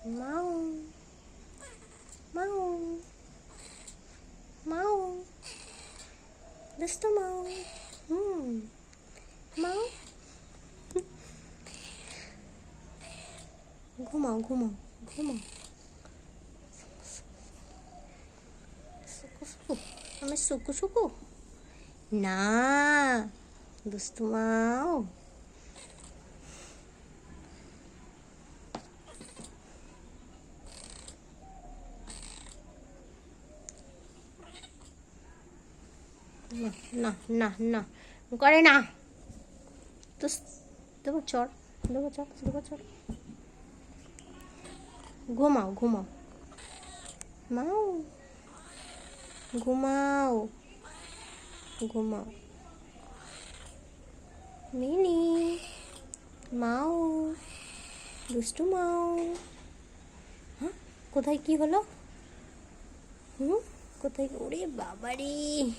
Mau. Mau. Mau. Gusto mau. Hmm. Mau. Gumaw, gumaw, gumaw. suco suko. Kami suco suko. Na. Gusto mau. না না না। করে না। তো দেবো চড় দেবো চড় দেবো চড়। ঘুমাও ঘুমাও। মাও ঘুমাও। ঘুমাও। মিনি, মাও, দুষ্টু মাও। হ্যাঁ কোথায় কি হলো? হুম, কোথায়? ওরে বাবারে।